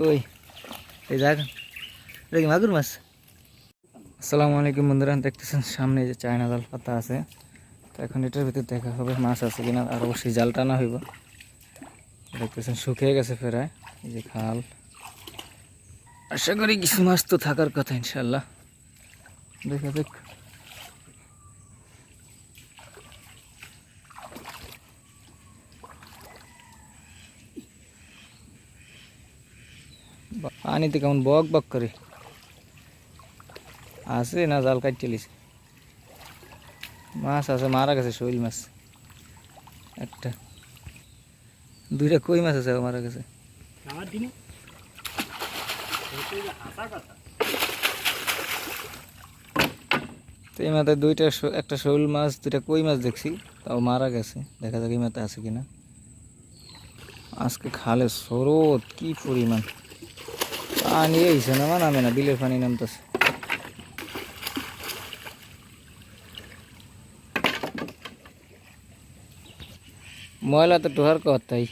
কই এই দেখ কি মাগুর মাছ? আসসালামু আলাইকুম বন্ধুরা, দেখতেছেন সামনে যে চায়না জাল পাতা আছে। তো এখন এটার ভিতরে দেখা হবে মাছ আছে কিনা, আর অবশ্যই জাল টানা হইব। দেখতেছেন শুকিয়ে গেছে ফেরায় এই যে খাল। আশা করি কিছু মাছ তো থাকার কথা ইনশাল্লাহ দেখা দেখ পানিতে কেমন বক বক করে। আছে না জাল কাটতেলিস মাছ আছে মারা গেছে শৈল মাছ। একটা। দুইটা কই মাছ আছে মারা গেছে। তো এই মাথায় দুইটা একটা শৈল মাছ দুইটা কই মাছ দেখছি তাও মারা গেছে। দেখা যাক এই মাথায় আছে কিনা। আজকে খালে স্রোত কি পরিমাণ। পানি এইছে না নামে না বিলের পানি নামতেছে। ময়লা তো টোহার কথাই।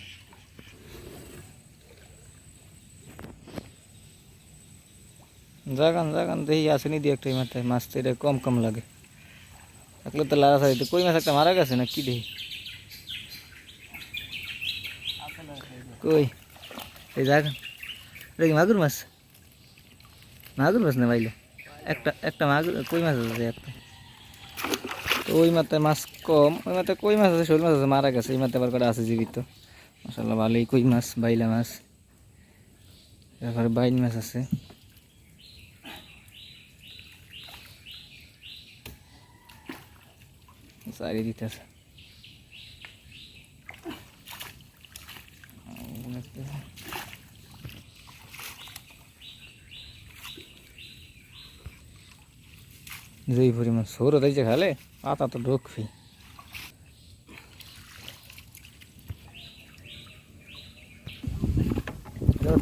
জাগান জাগান, দেখি আসেনি দিয়ে একটা এই মাথায়, মাছ তো এটা কম কম লাগে। থাকলে তো লাড়া সাইতে কই মাছ একটা মারা গেছে না কি দেখি? কই? এই জাগান। এটা কি মাগুর মাছ? মাগুর মাছ না বাইলে একটা একটা মাগুর, কই মাছ আছে একটা? তো ওই মাথায় মাছ কম, ওই মাথায় কই মাছ আছে? শোল মাছ আছে, মারা গেছে। এই মাথায় আবার কটা আছে জীবিত। মশাল্লাহ ভালোই কই মাছ, বাইলা মাছ। তারপরে বাইন মাছ আছে। সারি দিতেছে যেই পরিমাণ সৌর দিয়েছে খালে, পাতা তো ঢুকবি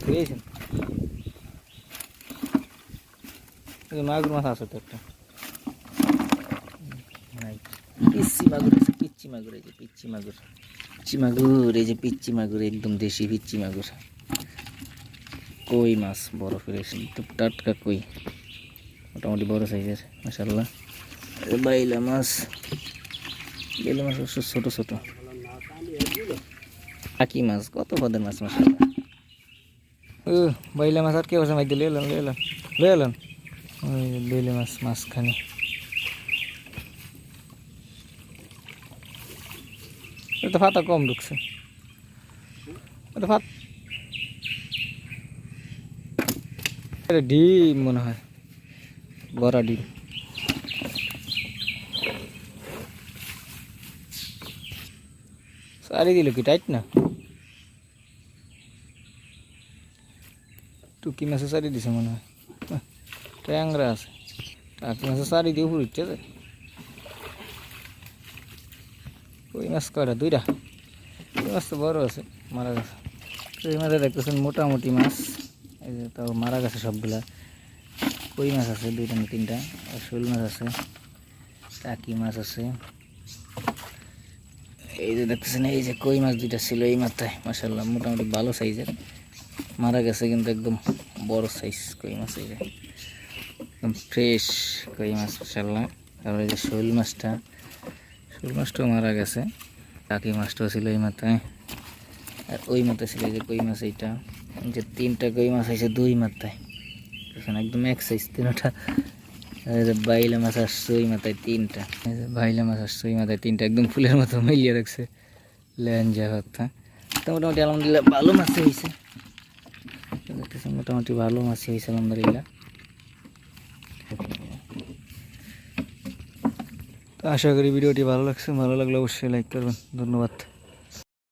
ফিরেছেন মাগুর মাছ আছে তো একটা। পিচ্ছি মাগুর আছে পিচ্ছি মাগুর, এই যে পিচ্ছি মাগুর। পিচ্ছি মাগুর, এই যে পিচ্ছি মাগুর, একদম দেশি পিচ্ছি মাগুর। কই মাছ একদম টাটকা কই? মোটামুটি বড় সাইজের মাসাল্লাহ বাইলা মাছ। বেলা মাছ অবশ্য ছোটো ছোটো। আকি মাছ কত পদের মাছ মাসাল্লাহ ও বাইলা মাছ আর কে বসে দিয়ে লেলাম লেলাম লেলাম ওই বেলে মাছ মাছখানে। এটা ফাতা কম ঢুকছে। এটা ফাত এটা ডিম মনে হয়। বড়া ডিম সারি দিল কি টাইট না? টুকি মাছে সারি দিছে মনে হয়। আহ, ট্যাংরা আছে। টাকি মাছে সারি দিয়ে উঠছে যায় কই মাছ কয়টা? দুইটা। কই মাছ তো বড় আছে মারা গেছে। এই দেখতেছেন মোটামুটি মাছ। এই যে তাও মারা গেছে সবগুলা। কই মাছ আছে? দুইটা না তিনটা। আর শোল মাছ আছে। টাকি মাছ আছে। এই যে দেখতেছেন, এই যে কই মাছ দুইটা ছিল এই মাথায়। মাসাল্লাহ মোটামুটি ভালো সাইজের। মারা গেছে কিন্তু একদম বড় সাইজ কই মাছ এই যে। একদম ফ্রেশ কই মাছ মাসাল্লাহ তারপরে এই যে শোল মাছটা। শোল মাছটাও মারা গেছে। টাকি মাছটাও ছিল এই মাথায়। আর ওই মাথায় ছিল এই যে কই মাছ এইটা। যে তিনটা কই মাছ আছে দুই মাথায়। এখানে একদম এক সাইজ তিনটা। বাইলা মাছ আসছে ওই মাথায় তিনটা। বাইলা মাছ আসছে ওই মাথায় তিনটা, একদম ফুলের মতো মিলিয়ে রাখছে ল্যাঞ্জা কথা তো মোটামুটি আলহামদুলিল্লাহ ভালো মাছ হয়েছে। দেখতেছেন, মোটামুটি ভালো মাছ হয়েছে, আলহামদুলিল্লাহ। আশা করি ভিডিওটি ভালো লাগছে। ভালো লাগলে অবশ্যই লাইক করবেন। ধন্যবাদ।